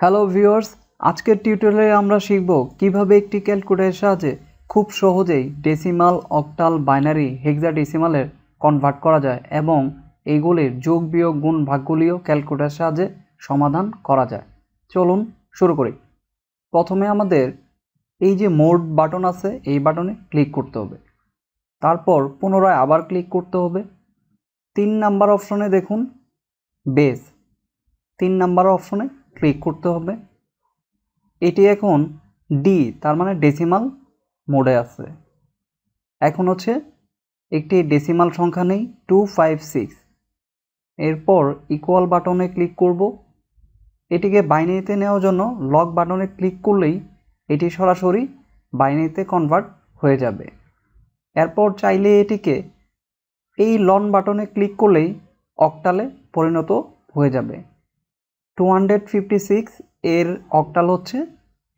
Hello viewers, আজকের টিউটোরিয়ালে আমরা শিখব কীভাবে একটি ক্যালকুলেটরের সাহায্যে খুব সহজেই ডেসিমাল, অক্টাল, বাইনারি, হেক্সাডেসিমালের কনভার্ট করা যায় এবং এইগুলির যোগ, বিয়োগ, গুণ, ভাগগুলিও ক্যালকুলেটরের সাহায্যে সমাধান করা যায়। চলুন শুরু করি। প্রথমে আমাদের এই যে মোড বাটন আছে, এই বাটনে ক্লিক করতে হবে। তারপর পুনরায় আবার ক্লিক করতে হবে। তিন নাম্বার অপশনে দেখুন, বেস। তিন নাম্বার অপশনে ক্লিক করতে হবে। এটি এখন ডি তার মানে ডেসিমাল মোডে আছে। এখন হচ্ছে একটি ডেসিমাল সংখ্যা নেই টু ফাইভ সিক্স এরপর ইকুয়াল বাটনে ক্লিক করব। এটিকে বাইনারিতে নেওয়ার জন্য লক বাটনে ক্লিক করলেই এটি সরাসরি বাইনারিতে কনভার্ট হয়ে যাবে। এরপর চাইলে এটিকে এই লন বাটনে ক্লিক করলেই অক্টালে পরিণত হয়ে যাবে। টু হান্ড্রেড ফিফটি সিক্স এর অক্টাল হচ্ছে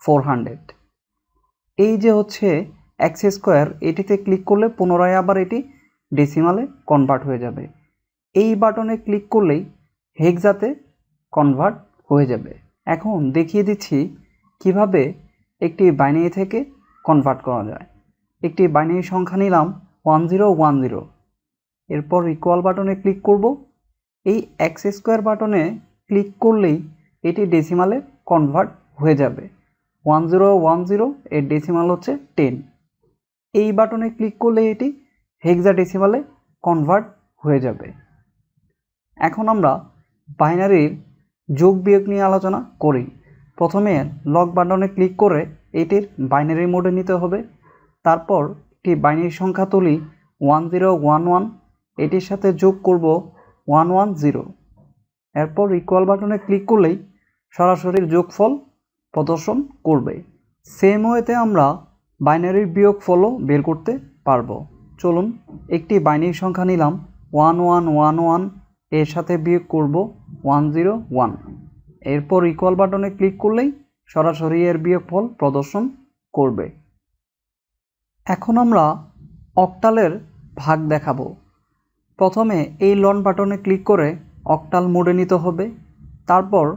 ফোর হান্ড্রেড এই যে হচ্ছে এক্স স্কোয়ার এটিতে ক্লিক করলে পুনরায় আবার এটি ডেসিমালে কনভার্ট হয়ে যাবে। এই বাটনে ক্লিক করলেই হেক্সাতে কনভার্ট হয়ে যাবে। এখন দেখিয়ে দিচ্ছি কীভাবে একটি বাইনারি থেকে কনভার্ট করা যায়। একটি বাইনারি সংখ্যা নিলাম ওয়ান জিরো ওয়ান জিরো এরপর ইকুয়াল বাটনে ক্লিক করব। এই এক্স স্কোয়ার বাটনে ক্লিক করলেই এটি ডেসিমালে কনভার্ট হয়ে যাবে। ওয়ান জিরো ওয়ান জিরো এর ডেসিমাল হচ্ছে টেন এই বাটনে ক্লিক করলে এটি হেক্সা ডেসিমালে কনভার্ট হয়ে যাবে। এখন আমরা বাইনারির যোগ বিয়োগ নিয়ে আলোচনা করি। প্রথমে লক বাটনে ক্লিক করে এটির বাইনারি মোডে নিতে হবে। তারপর একটি বাইনারি সংখ্যা তুলি ওয়ান জিরো ওয়ান ওয়ান এটির সাথে যোগ করব ওয়ান ওয়ান জিরো এরপর ইকুয়াল বাটনে ক্লিক করলেই সরাসরি যোগফল প্রদর্শন করবে। সেম ওয়েতে আমরা বাইনারির বিয়োগ ফলও বের করতে পারব। চলুন একটি বাইনারি সংখ্যা নিলাম। ওয়ান ওয়ান ওয়ান ওয়ানের সাথে বিয়োগ করব। ওয়ান জিরো ওয়ান এরপর ইকুয়াল বাটনে ক্লিক করলেই সরাসরি এর বিয়োগফল প্রদর্শন করবে। এখন আমরা অক্টালের ভাগ দেখাবো। প্রথমে এই লন বাটনে ক্লিক করে অক্টাল মোডে নিতে হবে। তারপর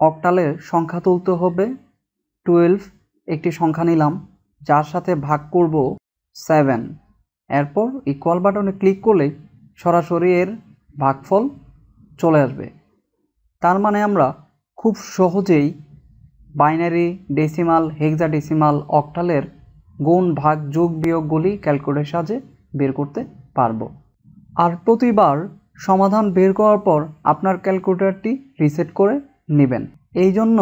অক্টালের সংখ্যা তুলতে হবে। টুয়েলভ একটি সংখ্যা নিলাম, যার সাথে ভাগ করব সেভেন। এরপর ইকুয়াল বাটনে ক্লিক করলে সরাসরি এর ভাগফল চলে আসবে। তার মানে আমরা খুব সহজেই বাইনারি ডেসিমাল হেক্সা ডেসিমাল অক্টালের গুণ, ভাগ, যোগ বিয়োগগুলি ক্যালকুলেটর সাহায্যে বের করতে পারব। আর প্রতিবার সমাধান বের করার পর আপনার ক্যালকুলেটরটি রিসেট করে নেবেন। এই জন্য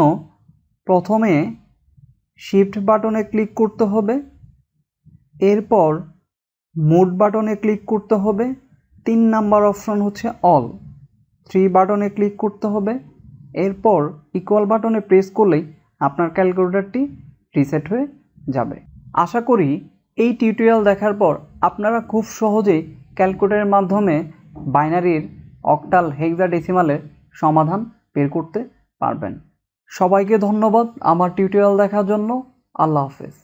প্রথমে শিফট বাটনে ক্লিক করতে হবে। এরপর মোড বাটনে ক্লিক করতে হবে। তিন নাম্বার অপশন হচ্ছে অল। থ্রি বাটনে ক্লিক করতে হবে। এরপর ইকুয়াল বাটনে প্রেস করলেই আপনার ক্যালকুলেটরটি রিসেট হয়ে যাবে। আশা করি এই টিউটোরিয়াল দেখার পর আপনারা খুব সহজেই ক্যালকুলেটরের মাধ্যমে বাইনারির অক্টাল হেক্সাডেসিমালের সমাধান বের করতে পারবেন। সবাইকে ধন্যবাদ আমার টিউটোরিয়াল দেখার জন্য। আল্লাহ হাফেজ।